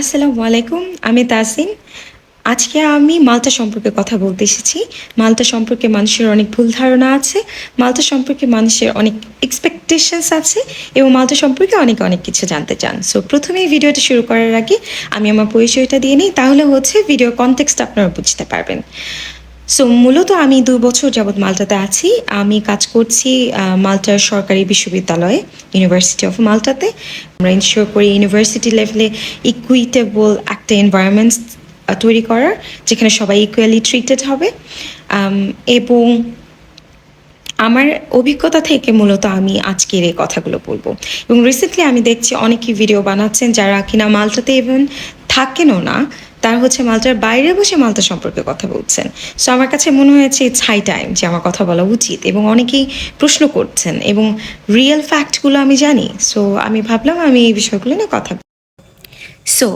আসসালামু আলাইকুম, আমি তাসিন আজকে আমি মালটা সম্পর্কে কথা বলতে এসেছি। মালটা সম্পর্কে মানুষের অনেক ভুল ধারণা আছে, মালটা সম্পর্কে মানুষের অনেক এক্সপেকটেশনস আছে এবং মালটা সম্পর্কে অনেক অনেক কিছু জানতে চান। সো প্রথমেই ভিডিওটা শুরু করার আগে আমি আমার পরিচয়টা দিয়ে নিই, তাহলে হচ্ছে ভিডিও কনটেক্সট আপনারা বুঝতে পারবেন। সো মূলত আমি দু বছর যাবৎ মাল্টাতে আছি। আমি কাজ করছি মাল্টার সরকারি বিশ্ববিদ্যালয়ে ইউনিভার্সিটি অফ মাল্টাতে আমরা ইনশিওর করি ইউনিভার্সিটি লেভেলে ইকুইটেবল একটা এনভায়রনমেন্ট তৈরি করার, যেখানে সবাই ইকুয়ালি ট্রিটেড হবে। এবং আমার অভিজ্ঞতা থেকে মূলত আমি আজকের এই কথাগুলো বলব। এবং রিসেন্টলি আমি দেখছি অনেকেই ভিডিও বানাচ্ছেন যারা কিনা মালটাতে ইভেন থাকেনও না। তারা হচ্ছে মালটার বাইরে বসে মালটা সম্পর্কে কথা বলছেন। সো আমার কাছে মনে হয়েছে ইটস হাই টাইম যে আমার কথা বলা উচিত এবং অনেকেই প্রশ্ন করছেন এবং রিয়েল ফ্যাক্টগুলো আমি জানি। সো আমি ভাবলাম আমি এই বিষয়গুলো নিয়ে কথা সো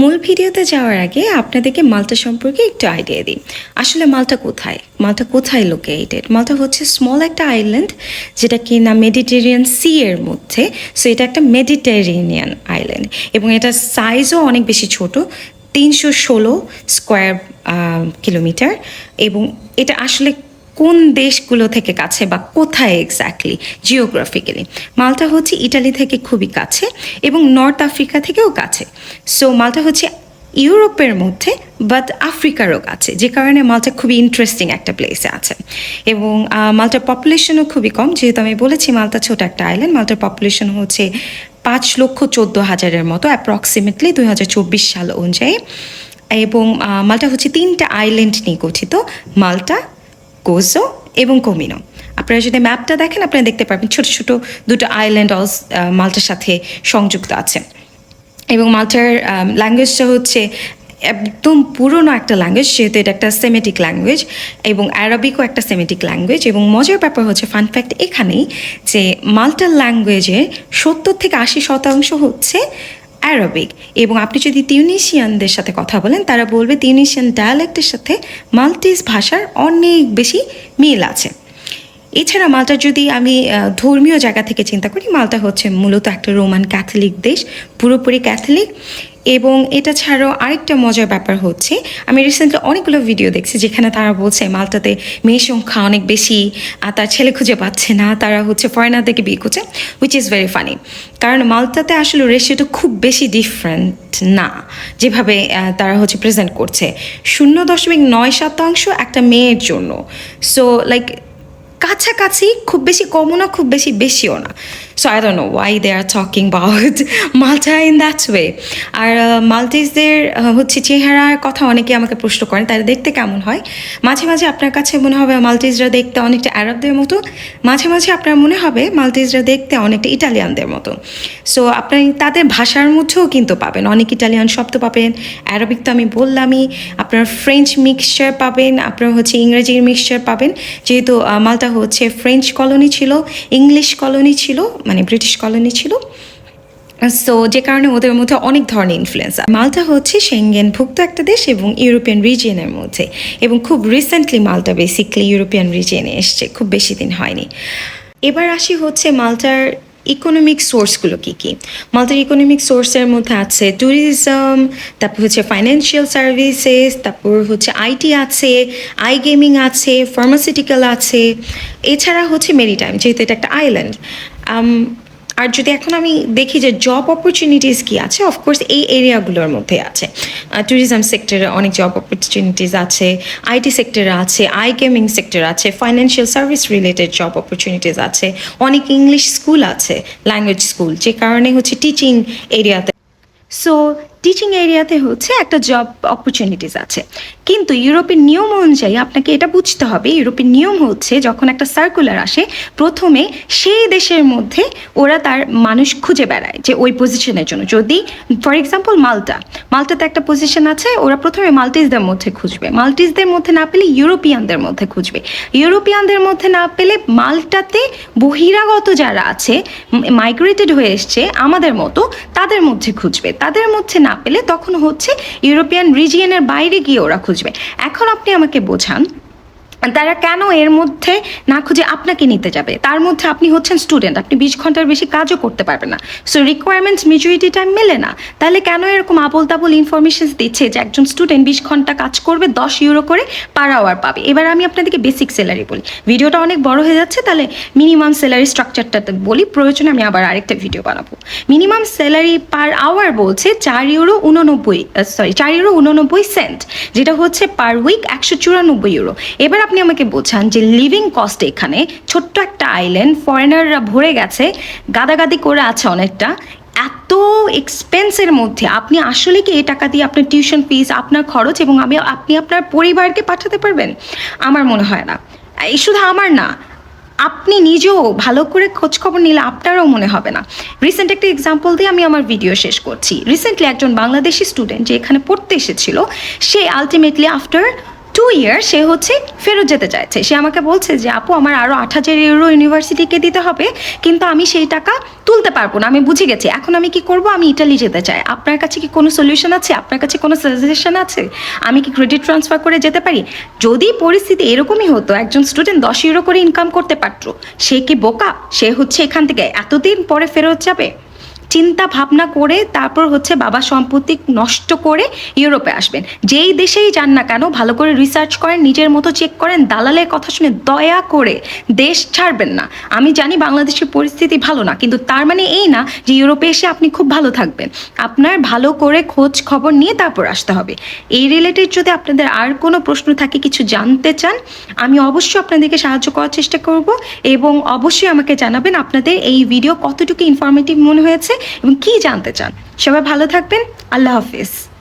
মূল ভিডিওতে যাওয়ার আগে আপনাদেরকে মালটা সম্পর্কে একটু আইডিয়া দিই। আসলে মালটা কোথায়? মালটা কোথায় লোকেটেড মালটা হচ্ছে স্মল একটা আইল্যান্ড যেটা কি না মেডিটেরিয়ান সি এর মধ্যে। সো এটা একটা মেডিটেরিয়ানিয়ান আইল্যান্ড এবং এটা সাইজও অনেক বেশি ছোট। তিনশো ষোলো স্কোয়ার কিলোমিটার। এবং এটা আসলে কোন দেশগুলো থেকে কাছে বা কোথায় এক্স্যাক্টলি জিওগ্রাফিক্যালি মালটা হচ্ছে ইটালি থেকে খুবই কাছে এবং নর্থ আফ্রিকা থেকেও কাছে। সো মালটা হচ্ছে ইউরোপের মধ্যে বাট আফ্রিকারও কাছে, যে কারণে মালটা খুবই ইন্টারেস্টিং একটা প্লেসে আছে। এবং মালটার পপুলেশনও খুবই কম। যেহেতু আমি বলেছি মালটা ছোট একটা আইল্যান্ড মালটার পপুলেশন হচ্ছে পাঁচ লক্ষ চোদ্দ হাজারের মতো অ্যাপ্রক্সিমেটলি দুই হাজার চব্বিশ সাল অনুযায়ী। এবং মালটা হচ্ছে তিনটা আইল্যান্ড নিয়ে গঠিত, মালটা কোজো এবং কমিনো। আপনারা যদি ম্যাপটা দেখেন, আপনারা দেখতে পারবেন ছোটো ছোটো দুটো আইল্যান্ড অলস মালটার সাথে সংযুক্ত আছে। এবং মাল্টার ল্যাঙ্গুয়েজটা হচ্ছে একদম পুরনো একটা ল্যাঙ্গুয়েজ যেহেতু এটা একটা সেমেটিক ল্যাঙ্গুয়েজ এবং অ্যারাবিকও একটা সেমেটিক ল্যাঙ্গুয়েজ এবং মজার ব্যাপার হচ্ছে ফান ফ্যাক্ট এখানেই যে মাল্টার ল্যাঙ্গুয়েজে সত্তর থেকে আশি শতাংশ হচ্ছে অ্যারাবিক এবং আপনি যদি তিউনিশিয়ানদের সাথে কথা বলেন, তারা বলবে তিউনিশিয়ান ডায়ালেক্টের সাথে মাল্টিস ভাষার অনেক বেশি মিল আছে। এছাড়া মালটা যদি আমি ধর্মীয় জায়গা থেকে চিন্তা করি, মালটা হচ্ছে মূলত একটা রোমান ক্যাথলিক দেশ, পুরোপুরি ক্যাথলিক এবং এটা ছাড়াও আরেকটা মজার ব্যাপার হচ্ছে, আমি রিসেন্টলি অনেকগুলো ভিডিও দেখছি যেখানে তারা বলছে মালটাতে মেয়ের সংখ্যা অনেক বেশি, আর তার ছেলে খুঁজে পাচ্ছে না, তারা হচ্ছে ফরেনারদেরকে বিয়ে করছে উইচ ইজ ভেরি ফানি কারণ মালটাতে আসলে রেশিওটা খুব বেশি ডিফারেন্ট না, যেভাবে তারা হচ্ছে প্রেজেন্ট করছে। শূন্য দশমিক নয় শতাংশ একটা মেয়ের জন্য। সো লাইক কাছাকাছি খুব বেশি কমও না, খুব বেশি বেশিও না। So I don't know why they are talking about Malta in that way আর মাল্টিসদের হচ্ছে চেহারার কথা অনেকে আমাকে প্রশ্ন করেন তারা দেখতে কেমন হয়? মাঝে মাঝে আপনার কাছে মনে হবে মাল্টিসরা দেখতে অনেকটা আরবদের মতো। মাঝে মাঝে আপনার মনে হবে মাল্টিসরা দেখতে অনেকটা ইটালিয়ানদের মতো। সো আপনি তাদের ভাষার মধ্যেও কিন্তু পাবেন। অনেক ইটালিয়ান শব্দ পাবেন। অ্যারবিক তো আমি বললামই। আপনার ফ্রেঞ্চ মিক্সচার পাবেন। আপনার হচ্ছে ইংরেজির মিক্সচার পাবেন। যেহেতু মালটা হচ্ছে ফ্রেঞ্চ কলোনি ছিল ইংলিশ কলোনি ছিল মানে ব্রিটিশ কলোনি ছিল। সো যে কারণে ওদের মধ্যে অনেক ধরনের ইনফ্লুয়েন্স মালটা হচ্ছে সেঙ্গেনভুক্ত একটা দেশ এবং ইউরোপিয়ান রিজিয়নের মধ্যে। এবং খুব রিসেন্টলি মালটা বেসিকলি ইউরোপিয়ান রিজিয়নে এসছে, খুব বেশি দিন হয়নি। এবার আসি হচ্ছে মালটার ইকোনমিক সোর্সগুলো কী কী? মালদার ইকোনমিক সোর্সের মধ্যে আছে ট্যুরিজম তারপর হচ্ছে ফাইন্যান্সিয়াল সার্ভিসেস তারপর হচ্ছে আইটি আছে আই গেমিং আছে ফার্মাসিউটিক্যাল আছে, এছাড়া হচ্ছে মেরিটাইম যেহেতু এটা একটা আইল্যান্ড আর যদি এখন আমি দেখি যে জব অপরচুনিটিস কি আছে অফকোর্স এই এরিয়াগুলোর মধ্যে আছে। ট্যুরিজম সেক্টরে অনেক জব অপরচুনিটিস আছে আইটি সেক্টরে আছে আই গেমিং সেক্টর আছে financial service related job opportunities আছে, অনেক ইংলিশ স্কুল আছে ল্যাঙ্গুয়েজ স্কুল যে কারণে হচ্ছে টিচিং এরিয়াতে সো টিচিং এরিয়াতে হচ্ছে একটা জব অপরচুনিটিস আছে। কিন্তু ইউরোপের নিয়ম অনুযায়ী আপনাকে এটা বুঝতে হবে, ইউরোপের নিয়ম হচ্ছে যখন একটা সার্কুলার আসে, প্রথমে সেই দেশের মধ্যে ওরা তার মানুষ খুঁজে বেড়ায় যে ওই পজিশনের জন্য। যদি ফর এক্সাম্পল মাল্টা, মাল্টাতে একটা পজিশন আছে, ওরা প্রথমে মাল্টিসদের মধ্যে খুঁজবে। মাল্টিসদের মধ্যে না পেলে ইউরোপিয়ানদের মধ্যে খুঁজবে। ইউরোপিয়ানদের মধ্যে না পেলে মাল্টাতে বহিরাগত যারা আছে মাইগ্রেটেড হয়ে এসছে, আমাদের মতো, তাদের মধ্যে খুঁজবে। তাদের মধ্যে না পেলে তখন হচ্ছে ইউরোপিয়ান রিজিয়নের বাইরে গিয়ে ওরা খুঁজবে। এখন আপনি আমাকে বোঝান তারা কেন এর মধ্যে না খুঁজে আপনাকে নিতে যাবে? তার মধ্যে আপনি হচ্ছেন স্টুডেন্ট আপনি বিশ ঘণ্টার বেশি কাজও করতে পারবেন না। সো রিকোয়ারমেন্টস মেজরিটি টাইম মেলে না। তাহলে কেন এরকম আবল তাবল ইনফরমেশন দিচ্ছে যে একজন স্টুডেন্ট বিশ ঘণ্টা কাজ করবে, দশ ইউরো করে পার আওয়ার পাবে? এবার আমি আপনাদেরকে বেসিক স্যালারি বলি। ভিডিওটা অনেক বড় হয়ে যাচ্ছে, তাহলে মিনিমাম স্যালারি স্ট্রাকচারটা বলি। প্রয়োজনে আমি আবার আরেকটা ভিডিও বানাবো। মিনিমাম স্যালারি পার আওয়ার বলছে চার ইউরো উননব্বই সরি চার ইউরো উননব্বই সেন্ট যেটা হচ্ছে পার উইক একশো চুরানব্বই ইউরো এবার আপনি আমাকে বোঝান যে লিভিং কস্ট এখানে ছোট্ট একটা আইল্যান্ড ফরেনাররা ভরে গেছে, গাদাগাদি করে আছে অনেকটা, এত এক্সপেন্সের মধ্যে আপনি আসলে কি এই টাকা দিয়ে আপনার টিউশন ফিস আপনার খরচ এবং আমি, আপনি আপনার পরিবারকে পাঠাতে পারবেন? আমার মনে হয় না। এই শুধু আমার না, আপনি নিজেও ভালো করে খোঁজখবর নিলে আপনারও মনে হবে না। রিসেন্ট একটা এক্সাম্পল দিয়ে আমি আমার ভিডিও শেষ করছি। রিসেন্টলি একজন বাংলাদেশি স্টুডেন্ট যে এখানে পড়তে এসেছিল, সে আলটিমেটলি আফটার টু ইয়ার সে হচ্ছে ফেরত যেতে চাইছে। সে আমাকে বলছে যে, আপু, আমার আরও আট হাজার ইউরো ইউনিভার্সিটিকে দিতে হবে, কিন্তু আমি সেই টাকা তুলতে পারব না, আমি বুঝে গেছি। এখন আমি কি করব? আমি ইটালি যেতে চাই। আপনার কাছে কি কোনো সলিউশন আছে? আপনার কাছে কোনো সাজেশন আছে? আমি কি ক্রেডিট ট্রান্সফার করে যেতে পারি? যদি পরিস্থিতি এরকমই হতো, একজন স্টুডেন্ট দশ ইউরো করে ইনকাম করতে পারতো, সে কি বোকা? সে হচ্ছে এখান থেকে এতদিন পরে ফেরত যাবে? চিন্তা ভাবনা করে তারপর হচ্ছে বাবা সম্পত্তি নষ্ট করে ইউরোপে আসবেন। যেই দেশেই যান না কেন, ভালো করে রিসার্চ করেন, নিজের মতো চেক করেন, দালালের কথা শুনে দয়া করে দেশ ছাড়বেন না। আমি জানি বাংলাদেশের পরিস্থিতি ভালো না, কিন্তু তার মানে এই না যে ইউরোপে এসে আপনি খুব ভালো থাকবেন। আপনার ভালো করে খোঁজ খবর নিয়ে তারপর আসতে হবে। এই রিলেটেড যদি আপনাদের আর কোনো প্রশ্ন থাকে, কিছু জানতে চান, আমি অবশ্যই আপনাদেরকে সাহায্য করার চেষ্টা করব এবং অবশ্যই আমাকে জানাবেন আপনাদের এই ভিডিও কতটুকু ইনফরমেটিভ মনে হয়েছে এবং কি জানতে চান? সবাই ভালো থাকবেন। আল্লাহ হাফিজ।